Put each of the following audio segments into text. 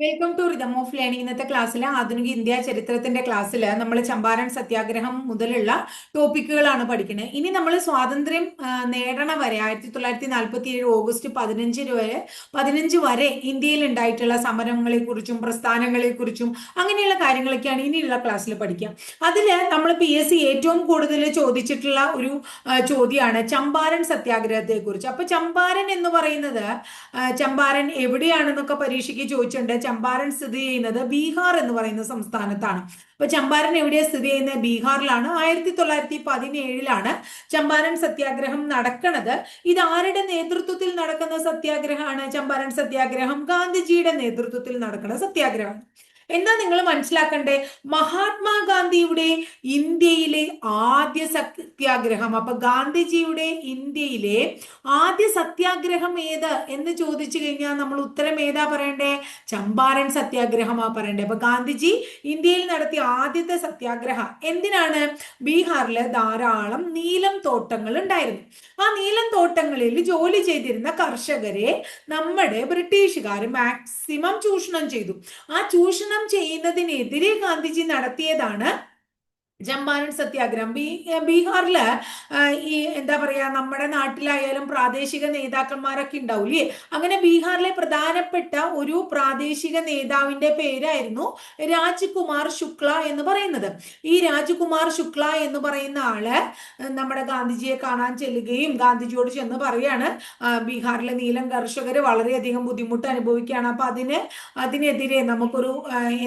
Welcome to rhythm of learning ഇന്നത്തെ ക്ലാസ്സിൽ ആധുനിക ഇന്ത്യ ചരിത്രത്തിന്റെ ക്ലാസ്സിൽ നമ്മൾ ചമ്പാരൻ സത്യാഗ്രഹം മുതലുള്ള ടോപ്പിക്കുകളാണ് പഠിക്കുന്നത് ഇനി നമ്മൾ സ്വാതന്ത്ര്യം നേടണ വരെ ആയിരത്തി തൊള്ളായിരത്തി നാൽപ്പത്തി ഏഴ് ഓഗസ്റ്റ് പതിനഞ്ച് വരെ പതിനഞ്ച് വരെ ഇന്ത്യയിൽ ഉണ്ടായിട്ടുള്ള സമരങ്ങളെ കുറിച്ചും പ്രസ്ഥാനങ്ങളെ കുറിച്ചും അങ്ങനെയുള്ള കാര്യങ്ങളൊക്കെയാണ് ഇനിയുള്ള ക്ലാസ്സിൽ പഠിക്കുക. അതിൽ നമ്മൾ പി എസ് സി ഏറ്റവും കൂടുതൽ ചോദിച്ചിട്ടുള്ള ഒരു ചോദ്യമാണ് ചമ്പാരൻ സത്യാഗ്രഹത്തെ കുറിച്ച് അപ്പൊ ചമ്പാരൻ എന്ന് പറയുന്നത് ചമ്പാരൻ എവിടെയാണെന്നൊക്കെ പരീക്ഷയ്ക്ക് ചോദിച്ചിട്ടുണ്ട്. ചമ്പാരൻ സ്ഥിതി ചെയ്യുന്നത് ബീഹാർ എന്ന് പറയുന്ന സംസ്ഥാനത്താണ്. അപ്പൊ ചമ്പാരൻ എവിടെയാണ് സ്ഥിതി ചെയ്യുന്നത്? ബീഹാറിലാണ്. ആയിരത്തി തൊള്ളായിരത്തി പതിനേഴിലാണ് ചമ്പാരൻ സത്യാഗ്രഹം നടക്കുന്നത് ഇത് ആരുടെ നേതൃത്വത്തിൽ നടക്കുന്ന സത്യാഗ്രഹമാണ് ചമ്പാരൻ സത്യാഗ്രഹം? ഗാന്ധിജിയുടെ നേതൃത്വത്തിൽ നടക്കുന്ന സത്യാഗ്രഹമാണ് എന്താ നിങ്ങൾ മനസ്സിലാക്കണ്ടേ? മഹാത്മാഗാന്ധിയുടെ ഇന്ത്യയിലെ ആദ്യ സത്യാഗ്രഹം. അപ്പൊ ഗാന്ധിജിയുടെ ഇന്ത്യയിലെ ആദ്യ സത്യാഗ്രഹം ഏത് എന്ന് ചോദിച്ചു കഴിഞ്ഞാൽ നമ്മൾ ഉത്തരം ഏതാ പറയണ്ടേ? ചമ്പാരൻ സത്യാഗ്രഹമാ പറയണ്ടേ. അപ്പൊ ഗാന്ധിജി ഇന്ത്യയിൽ നടത്തിയ ആദ്യത്തെ സത്യാഗ്രഹം എന്തിനാണ്? ബീഹാറിൽ ധാരാളം നീലം തോട്ടങ്ങൾ ഉണ്ടായിരുന്നു. ആ നീലം തോട്ടങ്ങളിൽ ജോലി ചെയ്തിരുന്ന കർഷകരെ നമ്മുടെ ബ്രിട്ടീഷുകാർ മാക്സിമം ചൂഷണം ചെയ്തു. ആ ചൂഷണം ചെയ്യുന്നതിനെതിരെ ഗാന്ധിജി നടത്തിയതാണ് ചമ്പാരൻ സത്യാഗ്രഹം. ബീ ബീഹാറിൽ ഈ എന്താ പറയാ നമ്മുടെ നാട്ടിലായാലും പ്രാദേശിക നേതാക്കന്മാരൊക്കെ ഉണ്ടാവില്ലേ അങ്ങനെ ബീഹാറിലെ പ്രധാനപ്പെട്ട ഒരു പ്രാദേശിക നേതാവിന്റെ പേരായിരുന്നു രാജ്കുമാർ ശുക്ല എന്ന് പറയുന്നത്. ഈ രാജ്കുമാർ ശുക്ല എന്ന് പറയുന്ന ആൾ നമ്മുടെ ഗാന്ധിജിയെ കാണാൻ ചെല്ലുകയും ഗാന്ധിജിയോട് ചെന്ന് പറയാണ് ബീഹാറിലെ നീലം കർഷകർ വളരെയധികം ബുദ്ധിമുട്ട് അനുഭവിക്കുകയാണ്. അപ്പൊ അതിന് അതിനെതിരെ നമുക്കൊരു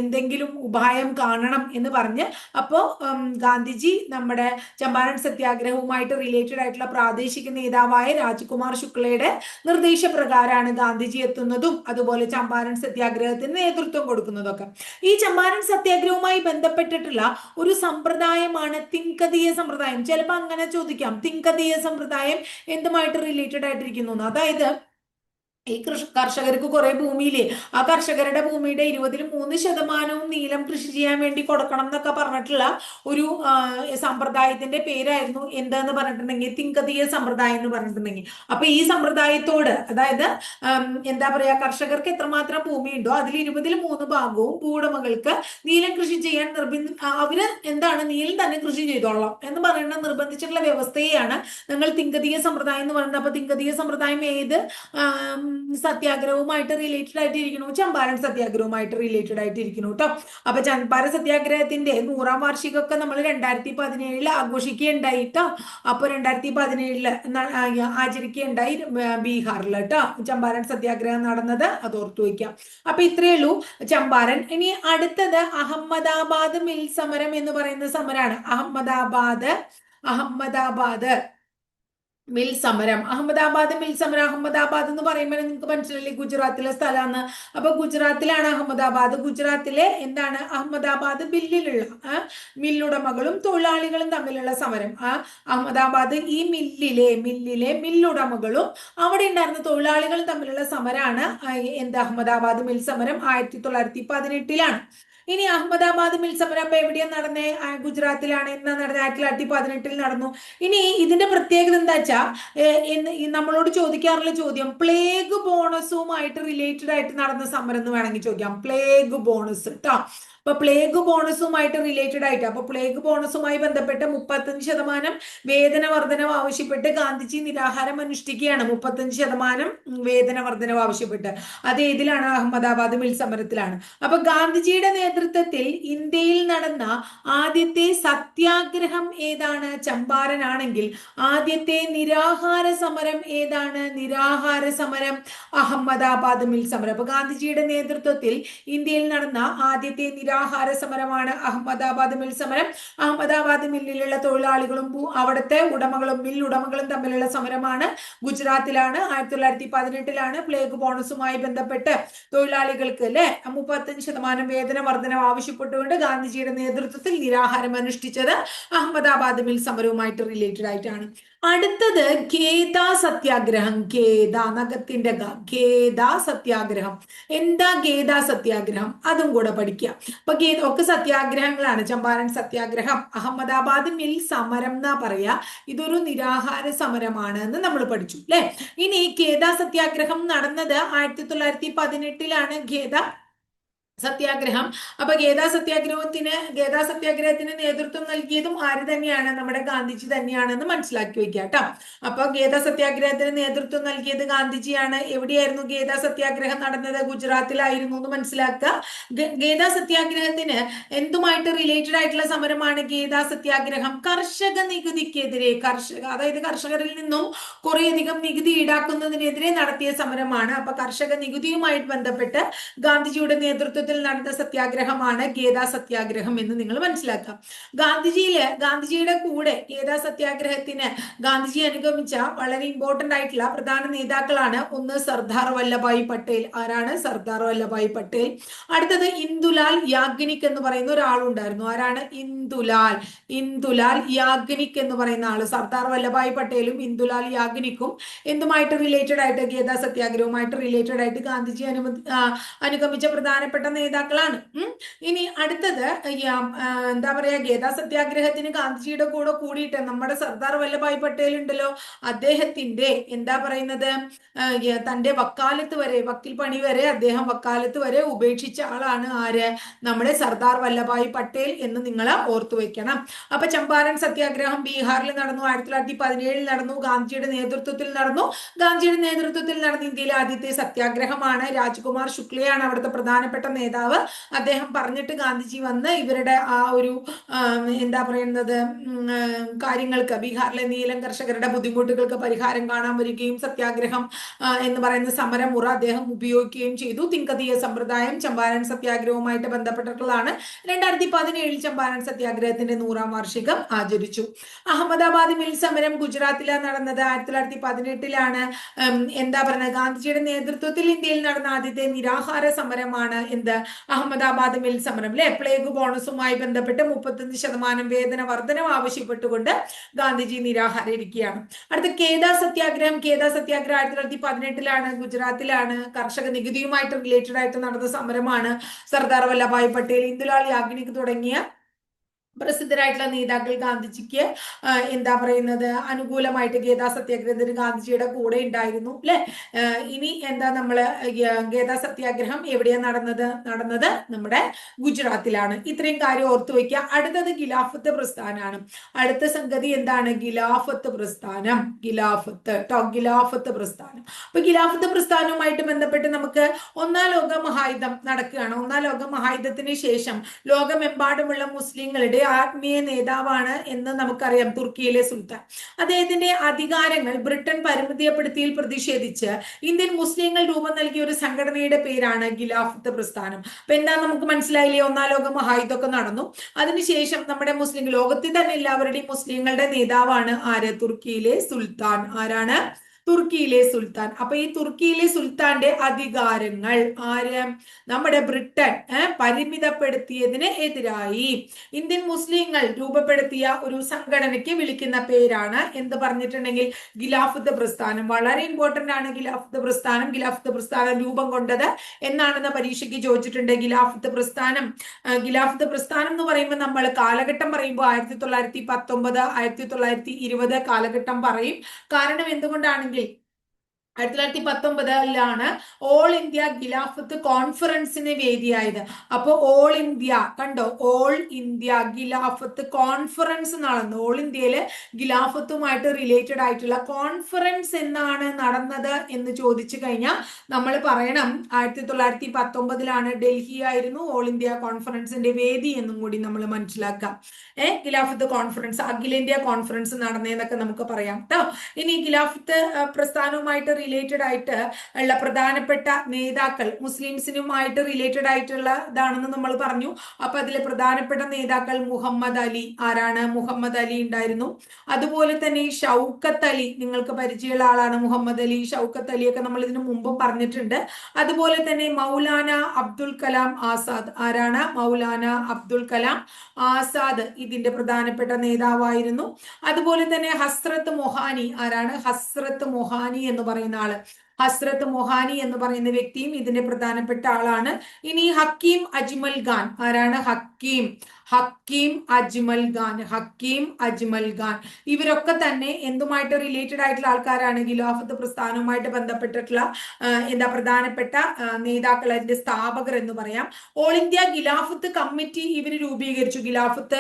എന്തെങ്കിലും ഉപായം കാണണം എന്ന് പറഞ്ഞ് അപ്പോ ഉം, ഗാന്ധിജി നമ്മുടെ ചമ്പാരൻ സത്യാഗ്രഹവുമായിട്ട് റിലേറ്റഡ് ആയിട്ടുള്ള പ്രാദേശിക നേതാവായ രാജ്കുമാർ ശുക്ലയുടെ നിർദ്ദേശപ്രകാരമാണ് ഗാന്ധിജി എത്തുന്നതും അതുപോലെ ചമ്പാരൻ സത്യാഗ്രഹത്തിന് നേതൃത്വം കൊടുക്കുന്നതൊക്കെ. ഈ ചമ്പാരൻ സത്യാഗ്രഹവുമായി ബന്ധപ്പെട്ടിട്ടുള്ള ഒരു സമ്പ്രദായമാണ് തിങ്കതീയ സമ്പ്രദായം. ചിലപ്പോൾ അങ്ങനെ ചോദിക്കാം. തിങ്കതീയ സമ്പ്രദായം എന്തുമായിട്ട് റിലേറ്റഡ് ആയിട്ടിരിക്കുന്നു. അതായത് ഈ കൃഷി കർഷകർക്ക് കുറെ ഭൂമിയില്ലേ? ആ കർഷകരുടെ ഭൂമിയുടെ ഇരുപതിൽ മൂന്ന് ശതമാനവും നീലം കൃഷി ചെയ്യാൻ വേണ്ടി കൊടുക്കണം എന്നൊക്കെ പറഞ്ഞിട്ടുള്ള ഒരു സമ്പ്രദായത്തിന്റെ പേരായിരുന്നു എന്താന്ന് പറഞ്ഞിട്ടുണ്ടെങ്കിൽ തിങ്കതീയ സമ്പ്രദായം എന്ന് പറഞ്ഞിട്ടുണ്ടെങ്കിൽ. അപ്പൊ ഈ സമ്പ്രദായത്തോട് അതായത് എന്താ പറയാ കർഷകർക്ക് എത്രമാത്രം ഭൂമിയുണ്ടോ അതിൽ ഇരുപതിൽ മൂന്ന് ഭാഗവും ഭൂവുടമകൾക്ക് നീലം കൃഷി ചെയ്യാൻ നിർബന്ധി അവർ എന്താണ് നീലം തന്നെ കൃഷി ചെയ്തോളാം എന്ന് പറയുന്ന നിർബന്ധിച്ചിട്ടുള്ള വ്യവസ്ഥയാണ് നിങ്ങൾ തിങ്കതീയ സമ്പ്രദായം എന്ന് പറയുന്നത്. അപ്പൊ തിങ്കതീയ സമ്പ്രദായം ഏത്? സത്യാഗ്രഹവുമായിട്ട് റിലേറ്റഡ് ആയിട്ട് ഇരിക്കണു ചമ്പാരൻ സത്യാഗ്രഹവുമായിട്ട് റിലേറ്റഡ് ആയിട്ട് ഇരിക്കണു കേട്ടോ അപ്പൊ ചമ്പാരൻ സത്യാഗ്രഹത്തിന്റെ നൂറാം വാർഷികമൊക്കെ നമ്മൾ രണ്ടായിരത്തി പതിനേഴിൽ ആഘോഷിക്കുകയുണ്ടായി കേട്ടോ അപ്പൊ രണ്ടായിരത്തി പതിനേഴിൽ ആചരിക്കുകയുണ്ടായി ബീഹാറിൽ കേട്ടോ ചമ്പാരൻ സത്യാഗ്രഹം നടന്നത് അത് ഓർത്തു വയ്ക്കാം അപ്പൊ ഇത്രയേ ഉള്ളൂ. ചമ്പാരൻ ഇനി അടുത്തത് അഹമ്മദാബാദ് മിൽ സമരം എന്ന് പറയുന്ന സമരാണ്. അഹമ്മദാബാദ് അഹമ്മദാബാദ്. മിൽ സമരം. അഹമ്മദാബാദ് മിൽ സമരം. അഹമ്മദാബാദ് എന്ന് പറയുമ്പോൾ നിങ്ങൾക്ക് മനസ്സിലല്ലേ ഗുജറാത്തിലെ സ്ഥലമാണ്. അപ്പൊ ഗുജറാത്തിലാണ് അഹമ്മദാബാദ്. ഗുജറാത്തിലെ എന്താണ്? അഹമ്മദാബാദ് ബില്ലിലുള്ള മില്ലുടമകളും തൊഴിലാളികളും തമ്മിലുള്ള സമരം. ആ അഹമ്മദാബാദ് ഈ മില്ലിലെ മില്ലിലെ മില്ലുടമകളും അവിടെ ഉണ്ടായിരുന്ന തൊഴിലാളികളും തമ്മിലുള്ള സമരമാണ് എന്ത്? അഹമ്മദാബാദ് മിൽ സമരം ആയിരത്തി തൊള്ളായിരത്തി പതിനെട്ടിലാണ്. ഇനി അഹമ്മദാബാദ് മിൽ സമരം എവിടെയാണ് നടന്നേ ഗുജറാത്തിലാണ്. എന്നാ നടന്നത് ആയിരത്തി തൊള്ളായിരത്തി പതിനെട്ടിൽ നടന്നു. ഇനി ഇതിന്റെ പ്രത്യേകത എന്താ വെച്ചാ ഏഹ് എന്ന് ഈ നമ്മളോട് ചോദിക്കാറുള്ള ചോദ്യം പ്ലേഗ് ബോണസുമായിട്ട് റിലേറ്റഡ് ആയിട്ട് നടന്ന സമരം എന്ന് വേണമെങ്കിൽ ചോദിക്കാം. പ്ലേഗ് ബോണസ് കേട്ടോ അപ്പൊ പ്ലേഗ് ബോണസുമായിട്ട് റിലേറ്റഡ് ആയിട്ട് അപ്പൊ പ്ലേഗ് ബോണസുമായി ബന്ധപ്പെട്ട് മുപ്പത്തഞ്ച് ശതമാനം വേതന വർധനവ് ആവശ്യപ്പെട്ട് ഗാന്ധിജി നിരാഹാരം അനുഷ്ഠിക്കുകയാണ്. മുപ്പത്തഞ്ച് ശതമാനം വേതന വർധനവ് ആവശ്യപ്പെട്ട്. അത് ഏതിലാണ്? അഹമ്മദാബാദ് മിൽ സമരത്തിലാണ്. അപ്പൊ ഗാന്ധിജിയുടെ നേതൃത്വത്തിൽ ഇന്ത്യയിൽ നടന്ന ആദ്യത്തെ സത്യാഗ്രഹം ഏതാണ്? ചമ്പാരൻ ആണെങ്കിൽ ആദ്യത്തെ നിരാഹാര സമരം ഏതാണ്? നിരാഹാര സമരം അഹമ്മദാബാദ് മിൽ സമരം. അപ്പൊ ഗാന്ധിജിയുടെ നേതൃത്വത്തിൽ ഇന്ത്യയിൽ നടന്ന ആദ്യത്തെ നിരാഹാര സമരമാണ്. അഹമ്മദാബാദ് മിൽ സമരം. അഹമ്മദാബാദ് മില്ലിലുള്ള തൊഴിലാളികളും അവിടുത്തെ ഉടമകളും മിൽ ഉടമകളും തമ്മിലുള്ള സമരമാണ്. ഗുജറാത്തിലാണ്. ആയിരത്തി തൊള്ളായിരത്തി പതിനെട്ടിലാണ് പ്ലേഗ് ബോണസുമായി ബന്ധപ്പെട്ട് തൊഴിലാളികൾക്ക് അല്ലെ മുപ്പത്തഞ്ച് ശതമാനം വേതന വർധന ആവശ്യപ്പെട്ടുകൊണ്ട് ഗാന്ധിജിയുടെ നേതൃത്വത്തിൽ നിരാഹാരം അനുഷ്ഠിച്ചത് അഹമ്മദാബാദ് മിൽ സമരവുമായിട്ട് റിലേറ്റഡ് ആയിട്ടാണ്. അടുത്തത് ഖേദ സത്യാഗ്രഹം. ഖേദ നഖത്തിന്റെ ഖേദ സത്യാഗ്രഹം. എന്താ ഖേദ സത്യാഗ്രഹം? അതും കൂടെ പഠിക്കുക അപ്പൊ ഖേദ ഒക്കെ സത്യാഗ്രഹങ്ങളാണ്. ചമ്പാരൻ സത്യാഗ്രഹം അഹമ്മദാബാദ് മിൽ സമരം എന്നാ പറയാ. ഇതൊരു നിരാഹാര സമരമാണ് എന്ന് നമ്മൾ പഠിച്ചു അല്ലെ ഇനി ഖേദ സത്യാഗ്രഹം നടന്നത് ആയിരത്തി തൊള്ളായിരത്തി പതിനെട്ടിലാണ്. ഖേദ സത്യാഗ്രഹം. അപ്പൊ ഗീതാ സത്യാഗ്രഹത്തിന് ഗീതാ സത്യാഗ്രഹത്തിന് നേതൃത്വം നൽകിയതും ആര് തന്നെയാണ്? നമ്മുടെ ഗാന്ധിജി തന്നെയാണെന്ന് മനസ്സിലാക്കി വെക്കുക കേട്ടോ അപ്പൊ ഗീതാ സത്യാഗ്രഹത്തിന് നേതൃത്വം നൽകിയത് ഗാന്ധിജിയാണ്. എവിടെയായിരുന്നു ഗീതാ സത്യാഗ്രഹം നടന്നത്? ഗുജറാത്തിലായിരുന്നു എന്ന് മനസ്സിലാക്കുക. ഗീതാ സത്യാഗ്രഹത്തിന് എന്തുമായിട്ട് റിലേറ്റഡ് ആയിട്ടുള്ള സമരമാണ് ഗീതാ സത്യാഗ്രഹം? കർഷക നികുതിക്കെതിരെ കർഷക അതായത് കർഷകരിൽ നിന്നും കുറേയധികം നികുതി ഈടാക്കുന്നതിനെതിരെ നടത്തിയ സമരമാണ്. അപ്പൊ കർഷക നികുതിയുമായിട്ട് ബന്ധപ്പെട്ട് ഗാന്ധിജിയുടെ നേതൃത്വത്തിൽ നേതൃത്വത്തിൽ നടന്ന സത്യാഗ്രഹമാണ് ഗീതാ സത്യാഗ്രഹം എന്ന് നിങ്ങൾ മനസ്സിലാക്കാം ഗാന്ധിജിയിൽ ഗാന്ധിജിയുടെ കൂടെ ഗീതാ സത്യാഗ്രഹത്തിന് ഗാന്ധിജി അനുഗമിച്ച വളരെ ഇമ്പോർട്ടന്റ് ആയിട്ടുള്ള പ്രധാന നേതാക്കളാണ് ഒന്ന് സർദാർ വല്ലഭായ് പട്ടേൽ ആരാണ്? സർദാർ വല്ലഭായ് പട്ടേൽ. അടുത്തത് ഇന്ദുലാൽ യാഗ്നിക് എന്ന് പറയുന്ന ഒരാളുണ്ടായിരുന്നു. ആരാണ്? ഇന്ദുലാൽ. ഇന്ദുലാൽ യാഗ്നിക് എന്ന് പറയുന്ന ആൾ. സർദാർ വല്ലഭായ് പട്ടേലും ഇന്ദുലാൽ യാഗ്നിക്കും എന്തുമായിട്ട് റിലേറ്റഡ് ആയിട്ട് ഗീതാ സത്യാഗ്രഹവുമായിട്ട് റിലേറ്റഡ് ആയിട്ട് ഗാന്ധിജി അനുമതി അനുഗമിച്ച പ്രധാനപ്പെട്ട നേതാക്കളാണ്. ഇനി അടുത്തത് എന്താ പറയാ ഗീതാ സത്യാഗ്രഹത്തിന് ഗാന്ധിജിയുടെ കൂടെ കൂടിയിട്ട് നമ്മുടെ സർദാർ വല്ലഭായ് പട്ടേൽ ഉണ്ടല്ലോ അദ്ദേഹത്തിന്റെ എന്താ പറയുന്നത് തന്റെ വക്കാലത്ത് വരെ വക്കീൽ പണി വരെ അദ്ദേഹം വക്കാലത്ത് വരെ ഉപേക്ഷിച്ച ആളാണ് ആര്? നമ്മുടെ സർദാർ വല്ലഭായ് പട്ടേൽ എന്ന് നിങ്ങൾ ഓർത്തു വെക്കണം. അപ്പൊ ചമ്പാരൻ സത്യാഗ്രഹം ബീഹാറിൽ നടന്നു ആയിരത്തി തൊള്ളായിരത്തി പതിനേഴിൽ നടന്നു ഗാന്ധിജിയുടെ നേതൃത്വത്തിൽ നടന്നു. ഗാന്ധിജിയുടെ നേതൃത്വത്തിൽ നടന്ന ഇന്ത്യയിലെ ആദ്യത്തെ സത്യാഗ്രഹമാണ് രാജ്കുമാർ ശുക്ലയാണ് അവിടുത്തെ പ്രധാനപ്പെട്ട നേതാവ്. അദ്ദേഹം പറഞ്ഞിട്ട് ഗാന്ധിജി വന്ന് ഇവരുടെ ആ ഒരു എന്താ പറയുന്നത് കാര്യങ്ങൾക്ക് ബീഹാറിലെ നീലം കർഷകരുടെ ബുദ്ധിമുട്ടുകൾക്ക് പരിഹാരം കാണാൻ വരികയും സത്യാഗ്രഹം എന്ന് പറയുന്ന സമരമുറ അദ്ദേഹം ഉപയോഗിക്കുകയും ചെയ്തു. തിങ്കതീയ സമ്പ്രദായം ചമ്പാരൻ സത്യാഗ്രഹവുമായിട്ട് ബന്ധപ്പെട്ടിട്ടുള്ളതാണ്. രണ്ടായിരത്തി പതിനേഴിൽ ചമ്പാരൻ സത്യാഗ്രഹത്തിന്റെ നൂറാം വാർഷികം ആചരിച്ചു. അഹമ്മദാബാദ് മിൽ സമരം ഗുജറാത്തിലാണ് നടന്നത്. ആയിരത്തി തൊള്ളായിരത്തി പതിനെട്ടിലാണ് എന്താ പറയുന്നത് ഗാന്ധിജിയുടെ നേതൃത്വത്തിൽ ഇന്ത്യയിൽ നടന്ന ആദ്യത്തെ നിരാഹാര സമരമാണ് എന്ത് അഹമ്മദാബാദ് മിൽ സമരം അല്ലെ പ്ലേഗ് ബോണസുമായി ബന്ധപ്പെട്ട് മുപ്പത്തഞ്ച് ശതമാനം വേതന വർധനം ആവശ്യപ്പെട്ടുകൊണ്ട് ഗാന്ധിജി നിരാഹാരം ഇരിക്കുകയാണ് അടുത്ത കേദാ സത്യാഗ്രഹം. കേദാ സത്യാഗ്രഹം ആയിരത്തി തൊള്ളായിരത്തി പതിനെട്ടിലാണ് ഗുജറാത്തിലാണ്. കർഷക നികുതിയുമായിട്ട് റിലേറ്റഡ് ആയിട്ട് നടന്ന സമരമാണ് സർദാർ വല്ലഭായ് പട്ടേൽ ഇന്ദുലാൽ യാഗ്നിക് തുടങ്ങിയ പ്രസിദ്ധരായിട്ടുള്ള നേതാക്കൾ ഗാന്ധിജിക്ക് എന്താ പറയുന്നത് അനുകൂലമായിട്ട് ഗീതാ സത്യാഗ്രഹത്തിന് ഗാന്ധിജിയുടെ കൂടെ ഉണ്ടായിരുന്നു അല്ലെ? ഇനി എന്താ നമ്മൾ ഗീതാ സത്യാഗ്രഹം എവിടെയാണ് നടന്നത്? നടന്നത് നമ്മുടെ ഗുജറാത്തിലാണ്. ഇത്രയും കാര്യം ഓർത്തു വയ്ക്കുക. അടുത്തത് ഗിലാഫത്ത് പ്രസ്ഥാനമാണ് അടുത്ത സംഗതി എന്താണ്? ഗിലാഫത്ത് പ്രസ്ഥാനം. ഗിലാഫത്ത് ടോ ഗിലാഫത്ത് പ്രസ്ഥാനം. അപ്പൊ ഗിലാഫത്ത് പ്രസ്ഥാനവുമായിട്ട് ബന്ധപ്പെട്ട് നമുക്ക് ഒന്നാം ലോക മഹായുധം നടക്കുകയാണ്. ഒന്നാം ലോക മഹായുധത്തിന് ശേഷം ലോകമെമ്പാടുമുള്ള മുസ്ലിങ്ങളുടെ ആത്മീയ നേതാവാണ് എന്ന് നമുക്കറിയാം തുർക്കിയിലെ സുൽത്താൻ. അദ്ദേഹത്തിന്റെ അധികാരങ്ങൾ ബ്രിട്ടൻ പരിമിതിയപ്പെടുത്തിയിൽ പ്രതിഷേധിച്ച് ഇന്ത്യൻ മുസ്ലിങ്ങൾ രൂപം നൽകിയ ഒരു സംഘടനയുടെ പേരാണ് ഗിലാഫത്ത് പ്രസ്ഥാനം. അപ്പൊ എന്താ നമുക്ക് മനസ്സിലായില്ലേ? ഒന്നാം ലോക മഹായുദ്ധമൊക്കെ നടന്നു. അതിനുശേഷം നമ്മുടെ മുസ്ലിം ലോകത്തിൽ തന്നെ എല്ലാവരുടെയും മുസ്ലിങ്ങളുടെ നേതാവാണ് ആര്? തുർക്കിയിലെ സുൽത്താൻ. ആരാണ്? തുർക്കിയിലെ സുൽത്താൻ. അപ്പൊ ഈ തുർക്കിയിലെ സുൽത്താന്റെ അധികാരങ്ങൾ ആര്? നമ്മുടെ ബ്രിട്ടൻ പരിമിതപ്പെടുത്തിയതിന് എതിരായി. ഇന്ത്യൻ മുസ്ലിങ്ങൾ രൂപപ്പെടുത്തിയ ഒരു സംഘടനയ്ക്ക് വിളിക്കുന്ന പേരാണ് എന്ത് പറഞ്ഞിട്ടുണ്ടെങ്കിൽ ഗിലാഫത്ത് പ്രസ്ഥാനം. വളരെ ഇമ്പോർട്ടന്റ് ആണ് ഗിലാഫത്ത് പ്രസ്ഥാനം. ഗിലാഫത്ത് പ്രസ്ഥാനം രൂപം കൊണ്ടത് എന്നാണെന്ന് പരീക്ഷയ്ക്ക് ചോദിച്ചിട്ടുണ്ട്. ഗിലാഫത്ത് പ്രസ്ഥാനം ഗിലാഫത്ത് പ്രസ്ഥാനം എന്ന് പറയുമ്പോൾ നമ്മൾ കാലഘട്ടം പറയുമ്പോൾ ആയിരത്തി തൊള്ളായിരത്തി പത്തൊമ്പത് ആയിരത്തി തൊള്ളായിരത്തി ഇരുപത് കാലഘട്ടം പറയും. കാരണം എന്തുകൊണ്ടാണെങ്കിൽ voulez. ആയിരത്തി തൊള്ളായിരത്തി പത്തൊമ്പതിലാണ് ഓൾ ഇന്ത്യ ഗിലാഫത്ത് കോൺഫറൻസിന് വേദിയായത്. അപ്പോൾ ഓൾ ഇന്ത്യ കണ്ടോ? ഓൾ ഇന്ത്യ ഗിലാഫത്ത് കോൺഫറൻസ് നടന്നു. ഓൾ ഇന്ത്യയിൽ ഗിലാഫത്തുമായിട്ട് റിലേറ്റഡ് ആയിട്ടുള്ള കോൺഫറൻസ് എന്നാണ് നടന്നത് എന്ന് ചോദിച്ചു കഴിഞ്ഞാൽ നമ്മൾ പറയണം ആയിരത്തി തൊള്ളായിരത്തി പത്തൊമ്പതിലാണ് ഡൽഹി ആയിരുന്നു ഓൾ ഇന്ത്യ കോൺഫറൻസിന്റെ വേദി എന്നും കൂടി നമ്മൾ മനസ്സിലാക്കാം. ഏഹ് ഗിലാഫത്ത് കോൺഫറൻസ് അഖിലേന്ത്യാ കോൺഫറൻസ് നടന്നേന്നൊക്കെ നമുക്ക് പറയാം. കേട്ടോ ഇനി ഗിലാഫത്ത് പ്രസ്ഥാനവുമായിട്ട് റിലേറ്റഡ് ആയിട്ട് ഉള്ള പ്രധാനപ്പെട്ട നേതാക്കൾ മുസ്ലിംസിനുമായിട്ട് റിലേറ്റഡ് ആയിട്ടുള്ള ഇതാണെന്ന് നമ്മൾ പറഞ്ഞു. അപ്പൊ അതിലെ പ്രധാനപ്പെട്ട നേതാക്കൾ മുഹമ്മദ് അലി ആരാണ്? മുഹമ്മദ് അലി ഉണ്ടായിരുന്നു. അതുപോലെ തന്നെ ഈ ഷൗക്കത്ത് അലി നിങ്ങൾക്ക് പരിചയമുള്ള ആളാണ് മുഹമ്മദ് അലി. ഷൗക്കത്ത് അലിയൊക്കെ നമ്മൾ ഇതിനു മുമ്പ് പറഞ്ഞിട്ടുണ്ട്. അതുപോലെ തന്നെ മൗലാന അബ്ദുൽ കലാം ആസാദ് ആരാണ്? മൗലാന അബ്ദുൽ കലാം ആസാദ് ഇതിന്റെ പ്രധാനപ്പെട്ട നേതാവായിരുന്നു. അതുപോലെ തന്നെ ഹസ്രത്ത് മൊഹാനി ആരാണ്? ഹസ്രത്ത് മൊഹാനി എന്ന് പറയുന്ന ആൾ. ഹസ്രത്ത് മൊഹാനി എന്ന് പറയുന്ന വ്യക്തിയും ഇതിന്റെ പ്രധാനപ്പെട്ട ആളാണ്. ഇനി ഹക്കീം അജ്മൽ ഖാൻ. ആരാണ് ഹക്കീം? ഹക്കീം അജ്മൽ ഖാൻ ഹക്കീം അജ്മൽ ഖാൻ. ഇവരൊക്കെ തന്നെ എന്തുമായിട്ട് റിലേറ്റഡ് ആയിട്ടുള്ള ആൾക്കാരാണ് ഖിലാഫത്ത് പ്രസ്ഥാനവുമായിട്ട് ബന്ധപ്പെട്ടിട്ടുള്ള എന്താ പ്രധാനപ്പെട്ട നേതാക്കൾ അതിന്റെ സ്ഥാപകർ എന്ന് പറയാം. ഓൾ ഇന്ത്യ ഖിലാഫത്ത് കമ്മിറ്റി ഇവർ രൂപീകരിച്ചു. ഖിലാഫത്ത്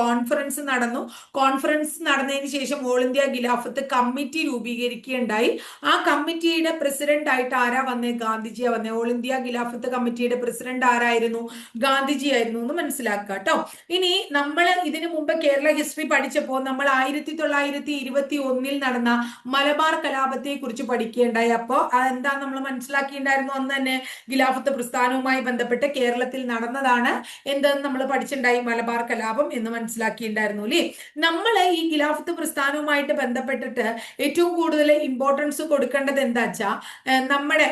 കോൺഫറൻസ് നടന്നു. കോൺഫറൻസ് നടന്നതിന് ശേഷം ഓൾ ഇന്ത്യ ഖിലാഫത്ത് കമ്മിറ്റി രൂപീകരിക്കുകയുണ്ടായി. ആ കമ്മിറ്റിയുടെ പ്രസിഡന്റ് ആയിട്ട് ആരാ വന്നേ? ഗാന്ധിജിയാ വന്നേ. ഓൾ ഇന്ത്യ ഖിലാഫത്ത് കമ്മിറ്റിയുടെ പ്രസിഡന്റ് ആരായിരുന്നു? ഗാന്ധിജി ആയിരുന്നു എന്ന് മനസ്സിലാക്കുക കേട്ടോ. ഇനി നമ്മൾ ഇതിനു മുമ്പ് കേരള ഹിസ്റ്ററി പഠിച്ചപ്പോൾ നമ്മൾ ആയിരത്തി തൊള്ളായിരത്തി ഇരുപത്തി ഒന്നിൽ നടന്ന മലബാർ കലാപത്തെ കുറിച്ച് പഠിക്കുകയുണ്ടായി അപ്പോൾ എന്താ നമ്മൾ മനസ്സിലാക്കിയിട്ടുണ്ടായിരുന്നു അന്ന് തന്നെ ഖിലാഫത്ത് പ്രസ്ഥാനവുമായി ബന്ധപ്പെട്ട് കേരളത്തിൽ നടന്നതാണ് എന്തെന്ന് നമ്മൾ പഠിച്ചിട്ടുണ്ടായി മലബാർ കലാപം എന്ന് മനസ്സിലാക്കിയിട്ടുണ്ടായിരുന്നു അല്ലേ? നമ്മൾ ഈ ഖിലാഫത്ത് പ്രസ്ഥാനവുമായിട്ട് ബന്ധപ്പെട്ടിട്ട് ഏറ്റവും കൂടുതൽ ഇമ്പോർട്ടൻസ് കൊടുക്കേണ്ടത് എന്താ നമ്മുടെ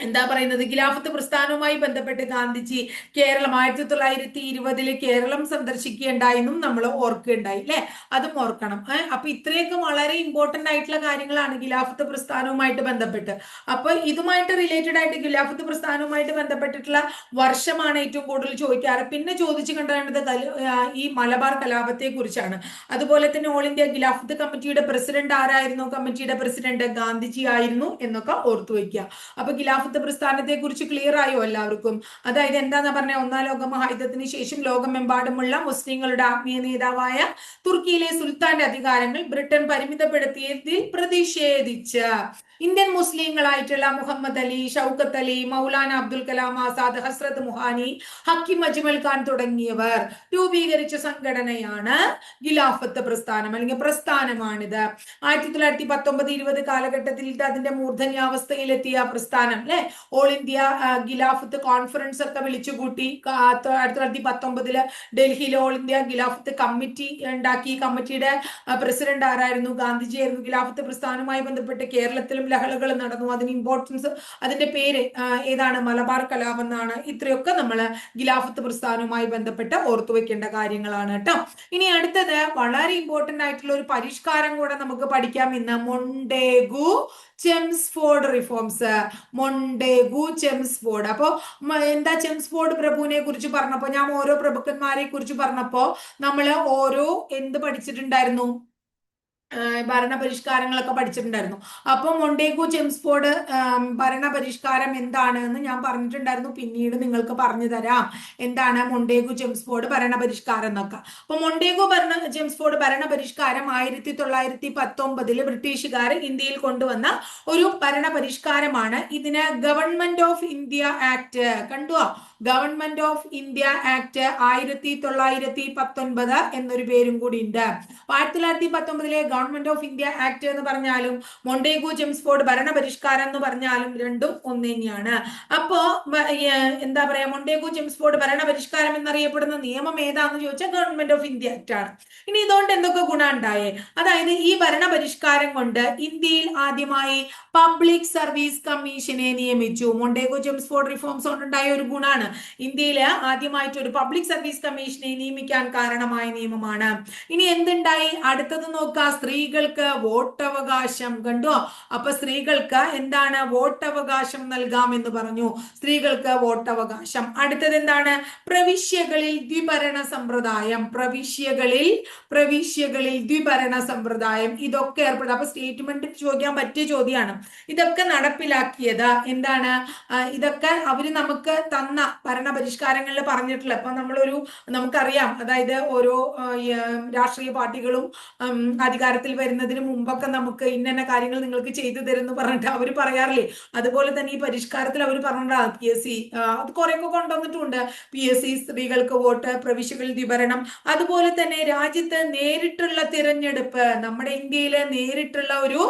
എന്താ പറയുന്നത്? ഖിലാഫത്ത് പ്രസ്ഥാനവുമായി ബന്ധപ്പെട്ട് ഗാന്ധിജി കേരളം ആയിരത്തി തൊള്ളായിരത്തി ഇരുപതിൽ കേരളം സന്ദർശിക്കുകയുണ്ടായെന്നും നമ്മൾ ഓർക്കുകയുണ്ടായി അല്ലെ? അതും ഓർക്കണം. അപ്പൊ ഇത്രയൊക്കെ വളരെ ഇമ്പോർട്ടന്റ് ആയിട്ടുള്ള കാര്യങ്ങളാണ് ഖിലാഫത്ത് പ്രസ്ഥാനവുമായിട്ട് ബന്ധപ്പെട്ട്. അപ്പൊ ഇതുമായിട്ട് റിലേറ്റഡ് ആയിട്ട് ഖിലാഫത്ത് പ്രസ്ഥാനവുമായിട്ട് ബന്ധപ്പെട്ടിട്ടുള്ള വർഷമാണ് ഏറ്റവും കൂടുതൽ ചോദിക്കാറ്. പിന്നെ ചോദിച്ചു കണ്ടത് ഈ മലബാർ കലാപത്തെ കുറിച്ചാണ് അതുപോലെ തന്നെ ഓൾ ഇന്ത്യ ഖിലാഫത്ത് കമ്മിറ്റിയുടെ പ്രസിഡന്റ് ആരായിരുന്നു? കമ്മിറ്റിയുടെ പ്രസിഡന്റ് ഗാന്ധിജി ആയിരുന്നു എന്നൊക്കെ ഓർത്തു വയ്ക്കുക അപ്പൊ ഖിലാഫ് ഖിലാഫത്ത് പ്രസ്ഥാനത്തെ കുറിച്ച് ക്ലിയർ ആയോ എല്ലാവർക്കും? അതായത് എന്താന്ന് പറഞ്ഞ ഒന്നാം ലോക മഹായുദ്ധത്തിന് ശേഷം ലോകമെമ്പാടുമുള്ള മുസ്ലിങ്ങളുടെ ആത്മീയ നേതാവായ തുർക്കിയിലെ സുൽത്താന്റെ അധികാരങ്ങൾ ബ്രിട്ടൻ പരിമിതപ്പെടുത്തിയതിൽ പ്രതിഷേധിച്ച്. ഇന്ത്യൻ മുസ്ലിങ്ങളായിട്ടുള്ള മുഹമ്മദ് അലി ഷൗക്കത്ത് അലി മൗലാന അബ്ദുൽ കലാം ആസാദ് ഹസ്രത് മുഹാനി ഹക്കിം അജ്മൽ ഖാൻ തുടങ്ങിയവർ രൂപീകരിച്ച സംഘടനയാണ് ഖിലാഫത്ത് പ്രസ്ഥാനം അല്ലെങ്കിൽ പ്രസ്ഥാനമാണിത്. ആയിരത്തി തൊള്ളായിരത്തി പത്തൊമ്പത് ഇരുപത് കാലഘട്ടത്തിൽ അതിന്റെ മൂർധന്യാവസ്ഥയിലെത്തിയ പ്രസ്ഥാനം അല്ലെ? ഓൾ ഇന്ത്യ ഗിലാഫത്ത് കോൺഫറൻസ് ഒക്കെ വിളിച്ചുകൂട്ടി. ആയിരത്തി തൊള്ളായിരത്തി പത്തൊമ്പതിൽ ഡൽഹിയിലെ ഓൾ ഇന്ത്യ ഗിലാഫത്ത് കമ്മിറ്റി ഉണ്ടാക്കി. കമ്മിറ്റിയുടെ പ്രസിഡന്റ് ആരായിരുന്നു? ഗാന്ധിജി ആയിരുന്നു. ഗിലാഫത്ത് പ്രസ്ഥാനവുമായി ബന്ധപ്പെട്ട് കേരളത്തിലും ലഹളകൾ നടന്നു. അതിന് ഇമ്പോർട്ടൻസ് അതിന്റെ പേര് ഏതാണ്? മലബാർ കലാപം എന്നാണ്. ഇത്രയൊക്കെ നമ്മൾ ഗിലാഫത്ത് പ്രസ്ഥാനവുമായി ബന്ധപ്പെട്ട് ഓർത്തു വെക്കേണ്ട കാര്യങ്ങളാണ് കേട്ടോ. ഇനി അടുത്തത് വളരെ ഇമ്പോർട്ടന്റ് ആയിട്ടുള്ള ഒരു പരിഷ്കാരം കൂടെ നമുക്ക് പഠിക്കാം. ഇന്ന് Montagu Chelmsford reforms Montagu Chelmsford അപ്പോ എന്താ ചെംസ്ഫോർഡ് പ്രഭുവിനെ കുറിച്ച് പറഞ്ഞപ്പോ ഞാൻ ഓരോ പ്രഭുക്കന്മാരെ കുറിച്ച് പറഞ്ഞപ്പോ നമ്മൾ ഓരോ എന്ത് പഠിച്ചിട്ടുണ്ടായിരുന്നു? ഭരണപരിഷ്കാരങ്ങളൊക്കെ പഠിച്ചിട്ടുണ്ടായിരുന്നു. അപ്പോൾ മൊണ്ടേഗു ജെംസ്ഫോർഡ് ഭരണപരിഷ്കാരം എന്താണ് എന്ന് ഞാൻ പറഞ്ഞിട്ടുണ്ടായിരുന്നു. പിന്നീട് നിങ്ങൾക്ക് പറഞ്ഞു തരാം. എന്താണ് മൊണ്ടേഗു ജെംസ്ഫോർഡ് ഭരണപരിഷ്കാരം എന്നൊക്കെ. അപ്പൊ മൊണ്ടേഗു ഭരണ ജെംസ്ഫോർഡ് ഭരണപരിഷ്കാരം ആയിരത്തി തൊള്ളായിരത്തി പത്തൊമ്പതിൽ ബ്രിട്ടീഷുകാർ ഇന്ത്യയിൽ കൊണ്ടുവന്ന ഒരു ഭരണപരിഷ്കാരമാണ്. ഇതിന് ഗവൺമെന്റ് ഓഫ് ഇന്ത്യ ആക്ട് കണ്ടുവോ? ഗവൺമെന്റ് ഓഫ് ഇന്ത്യ ആക്ട് ആയിരത്തി തൊള്ളായിരത്തി പത്തൊൻപത് എന്നൊരു പേരും കൂടി ഉണ്ട് ആയിരത്തി തൊള്ളായിരത്തി പത്തൊമ്പതിലെ ഗവൺമെന്റ് ഓഫ് ഇന്ത്യ ആക്ട് എന്ന് പറഞ്ഞാലും മൊണ്ടേഗു ജെംസ്ഫോർഡ് ഭരണപരിഷ്കാരം എന്ന് പറഞ്ഞാലും രണ്ടും ഒന്ന് തന്നെയാണ് അപ്പോ എന്താ പറയാ മൊണ്ടേഗു ജെംസ്ഫോർഡ് ഭരണപരിഷ്കാരം എന്നറിയപ്പെടുന്ന നിയമം ഏതാന്ന് ചോദിച്ചാൽ ഗവൺമെന്റ് ഓഫ് ഇന്ത്യ ആക്ട് ആണ്. ഇനി ഇതുകൊണ്ട് എന്തൊക്കെ ഗുണം ഉണ്ടായേ? അതായത് ഈ ഭരണപരിഷ്കാരം കൊണ്ട് ഇന്ത്യയിൽ ആദ്യമായി പബ്ലിക് സർവീസ് കമ്മീഷനെ നിയമിച്ചു. മൊണ്ടേഗു ജെംസ്ഫോർഡ് റിഫോംസ് കൊണ്ടുണ്ടായ ഒരു ഗുണമാണ് ഇന്ത്യയിൽ ആദ്യമായിട്ട് ഒരു പബ്ലിക് സർവീസ് കമ്മീഷനെ നിയമിക്കാൻ കാരണമായ നിയമമാണ്. ഇനി എന്തുണ്ടായി? അടുത്തത് നോക്കുക സ്ത്രീകൾക്ക് വോട്ടവകാശം കണ്ടോ? അപ്പൊ സ്ത്രീകൾക്ക് എന്താണ്? വോട്ടവകാശം നൽകാം എന്ന് പറഞ്ഞു. സ്ത്രീകൾക്ക് വോട്ടവകാശം. അടുത്തത് എന്താണ്? പ്രവിശ്യകളിൽ ദ്വിഭരണ സമ്പ്രദായം. പ്രവിശ്യകളിൽ പ്രവിശ്യകളിൽ ദ്വിഭരണ സമ്പ്രദായം. ഇതൊക്കെ ഏർപ്പെടും. അപ്പൊ സ്റ്റേറ്റ്മെന്റ് ചോദിക്കാൻ പറ്റിയ ചോദ്യമാണ് ഇതൊക്കെ നടപ്പിലാക്കിയത് എന്താണ്? ഇതൊക്കെ അവർ നമുക്ക് തന്ന ഭരണപരിഷ്കാരങ്ങളിൽ പറഞ്ഞിട്ടുള്ള ഇപ്പൊ നമ്മളൊരു നമുക്കറിയാം അതായത് ഓരോ രാഷ്ട്രീയ പാർട്ടികളും അധികാരത്തിൽ വരുന്നതിന് മുമ്പൊക്കെ നമുക്ക് ഇന്ന കാര്യങ്ങൾ നിങ്ങൾക്ക് ചെയ്തു തരുമെന്ന് പറഞ്ഞിട്ട് അവർ പറയാറില്ലേ? അതുപോലെ തന്നെ ഈ പരിഷ്കാരത്തിൽ അവർ പറഞ്ഞിട്ടാണ് പി എസ് സി അത് കുറെയൊക്കെ കൊണ്ടുവന്നിട്ടുണ്ട്. പി എസ് സി സ്ത്രീകൾക്ക് വോട്ട് പ്രവിശ്യകളിൽ വിവരണം അതുപോലെ തന്നെ രാജ്യത്ത് നേരിട്ടുള്ള തിരഞ്ഞെടുപ്പ് നമ്മുടെ ഇന്ത്യയിലെ നേരിട്ടുള്ള ഒരു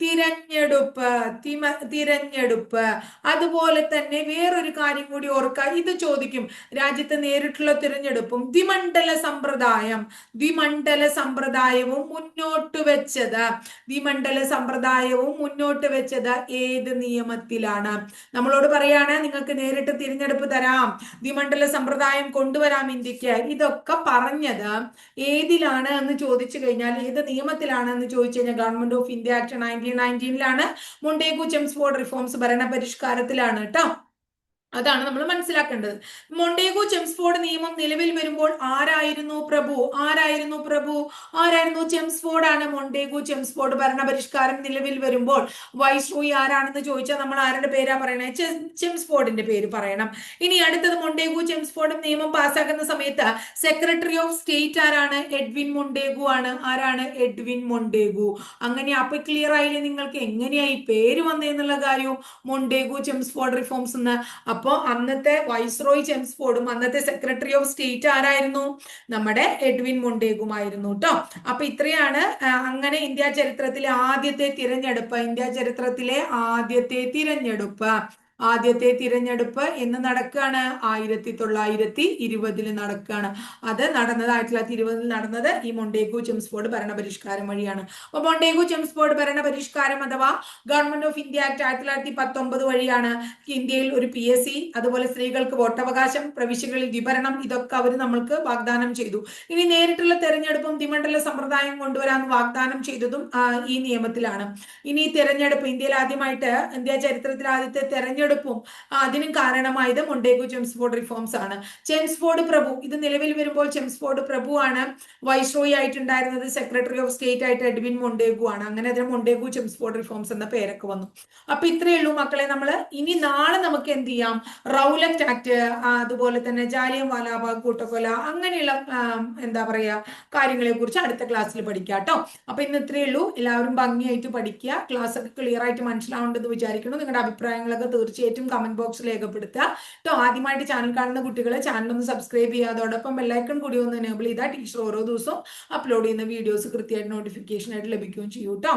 തിരഞ്ഞെടുപ്പ് തിമ തിരഞ്ഞെടുപ്പ്. അതുപോലെ തന്നെ വേറൊരു കാര്യം കൂടി ഓർക്കുക ഇത് ചോദിക്കും. രാജ്യത്ത് നേരിട്ടുള്ള തിരഞ്ഞെടുപ്പും ദ്വിമണ്ഡല സമ്പ്രദായം. ദ്വിമണ്ഡല സമ്പ്രദായവും മുന്നോട്ട് വെച്ചത്. ദ്വിമണ്ഡല സമ്പ്രദായവും മുന്നോട്ട് വെച്ചത് ഏത് നിയമത്തിലാണ്? നമ്മളോട് പറയാണ് നിങ്ങൾക്ക് നേരിട്ട് തിരഞ്ഞെടുപ്പ് തരാം. ദ്വിമണ്ഡല സമ്പ്രദായം കൊണ്ടുവരാം ഇന്ത്യയ്ക്ക്. ഇതൊക്കെ പറഞ്ഞത് ഏതിലാണ് എന്ന് ചോദിച്ചു കഴിഞ്ഞാൽ ഏത് നിയമത്തിലാണ് എന്ന് ചോദിച്ചു കഴിഞ്ഞാൽ government of India act nineteen നയന്റീനിലാണ് Montagu Chelmsford reforms ഭരണ പരിഷ്കാരത്തിലാണ് കേട്ടോ അതാണ് നമ്മൾ മനസ്സിലാക്കേണ്ടത്. മൊണ്ടേഗോ ചെംസ്ഫോർഡ് നിയമം നിലവിൽ വരുമ്പോൾ ആരായിരുന്നു പ്രഭു? ആരായിരുന്നു പ്രഭു? ആരായിരുന്നു ചെംസ്ഫോർഡ് ആണ് മൊണ്ടേഗോ ചെംസ്ഫോർഡ്? ഭരണപരിഷ്കാരം നിലവിൽ വരുമ്പോൾ വൈസ്രോയി ആരാണെന്ന് ചോദിച്ചാൽ നമ്മൾ ആരുടെ പേരാ പറയണേ? ചെംസ്ഫോർഡിന്റെ പേര് പറയണം. ഇനി അടുത്തത് മൊണ്ടേഗോ ചെംസ്ഫോർഡ് നിയമം പാസ്സാക്കുന്ന സമയത്ത് സെക്രട്ടറി ഓഫ് സ്റ്റേറ്റ് ആരാണ്? എഡ്വിൻ മൊണ്ടേഗു ആണ്. ആരാണ് എഡ്വിൻ മൊണ്ടേഗു? അങ്ങനെ അപ്പൊ ക്ലിയർ ആയില്ലേ നിങ്ങൾക്ക്? എങ്ങനെയായി പേര് വന്നതെന്നുള്ള കാര്യവും മൊണ്ടേഗു ചെംസ്ഫോർഡ് റിഫോംസ് എന്ന്. അപ്പോൾ അന്നത്തെ വൈസ്രോയ് ചെംസ്ഫോർഡും അന്നത്തെ സെക്രട്ടറി ഓഫ് സ്റ്റേറ്റ് ആരായിരുന്നു? നമ്മുടെ എഡ്വിൻ മൊണ്ടേഗുമായിരുന്നു കേട്ടോ അപ്പൊ ഇത്രയാണ് അങ്ങനെ ഇന്ത്യ ചരിത്രത്തിലെ ആദ്യത്തെ തിരഞ്ഞെടുപ്പ് ഇന്ത്യ ചരിത്രത്തിലെ ആദ്യത്തെ തിരഞ്ഞെടുപ്പ്. ആദ്യത്തെ തിരഞ്ഞെടുപ്പ് എന്ന് നടക്കുകയാണ് ആയിരത്തി തൊള്ളായിരത്തി ഇരുപതിൽ നടക്കുകയാണ് അത് നടന്നത് ആയിരത്തി തൊള്ളായിരത്തി ഇരുപതിൽ നടന്നത് ഈ മൊണ്ടേഗു ചെംസ്ഫോർഡ് ഭരണപരിഷ്കാരം വഴിയാണ്. അപ്പൊ മൊണ്ടേഗു ചെംസ്ഫോർഡ് ഭരണപരിഷ്കാരം അഥവാ ഗവൺമെന്റ് ഓഫ് ഇന്ത്യ ആക്ട് ആയിരത്തി തൊള്ളായിരത്തി പത്തൊമ്പത് വഴിയാണ് ഇന്ത്യയിൽ ഒരു പി എസ് സി അതുപോലെ സ്ത്രീകൾക്ക് വോട്ടവകാശം പ്രവിശ്യകളിൽ വിഭരണം ഇതൊക്കെ അവർ നമ്മൾക്ക് വാഗ്ദാനം ചെയ്തു. ഇനി നേരിട്ടുള്ള തെരഞ്ഞെടുപ്പും ദ്വിമണ്ഡല സമ്പ്രദായം കൊണ്ടുവരാൻ വാഗ്ദാനം ചെയ്തതും ഈ നിയമത്തിലാണ്. ഇനി തെരഞ്ഞെടുപ്പ് ഇന്ത്യയിൽ ആദ്യമായിട്ട് ഇന്ത്യ ചരിത്രത്തിൽ ആദ്യത്തെ തെരഞ്ഞെടുപ്പ് തെരഞ്ഞെടുപ്പും അതിനും കാരണമായത് മൊണ്ടേഗു ചെംസ്ഫോർഡ് റിഫോംസ് ആണ്. ചെംസ്ഫോർഡ് പ്രഭു ഇത് നിലവിൽ വരുമ്പോൾ ചെംസ്ഫോർഡ് പ്രഭു ആണ് വൈസ്രോയി ആയിട്ടുണ്ടായിരുന്നത് സെക്രട്ടറി ഓഫ് സ്റ്റേറ്റ് ആയിട്ട് എഡ്വിൻ മൊണ്ടേഗു ആണ്. അങ്ങനെ അതിന് മൊണ്ടേഗു ചെംസ്ഫോർഡ് റിഫോംസ് എന്ന പേരൊക്കെ വന്നു. അപ്പൊ ഇത്രയേ ഉള്ളൂ മക്കളെ നമ്മൾ ഇനി നാളെ നമുക്ക് എന്ത് ചെയ്യാം? റൗലറ്റ് ആക്ട് അതുപോലെ തന്നെ ജാലിയൻ വാലാബാഗ് കൂട്ടക്കൊല അങ്ങനെയുള്ള എന്താ പറയാ കാര്യങ്ങളെ കുറിച്ച് അടുത്ത ക്ലാസ്സിൽ പഠിക്കാം കേട്ടോ. അപ്പൊ ഇന്ന് ഇത്രയേ ഉള്ളൂ. എല്ലാവരും ഭംഗിയായിട്ട് പഠിക്കുക. ക്ലാസ് ഒക്കെ ക്ലിയർ ആയിട്ട് മനസ്സിലാവേണ്ടത് വിചാരിക്കുന്നു. നിങ്ങളുടെ അഭിപ്രായങ്ങളൊക്കെ തീർച്ചയായും തീർച്ചയായിട്ടും കമന്റ് ബോക്സിൽ രേഖപ്പെടുത്തുക. കേട്ടോ ആദ്യമായിട്ട് ചാനൽ കാണുന്ന കുട്ടികൾ ചാനൽ ഒന്ന് സബ്സ്ക്രൈബ് ചെയ്യുക. അതോടൊപ്പം ബെല്ലൈക്കൺ കൂടി ഒന്ന് എനേബിൾ ചെയ്താൽ ടീച്ചർ ഓരോ ദിവസവും അപ്ലോഡ് ചെയ്യുന്ന വീഡിയോസ് കൃത്യമായിട്ട് നോട്ടിഫിക്കേഷൻ ആയിട്ട് ലഭിക്കുകയും ചെയ്യും കേട്ടോ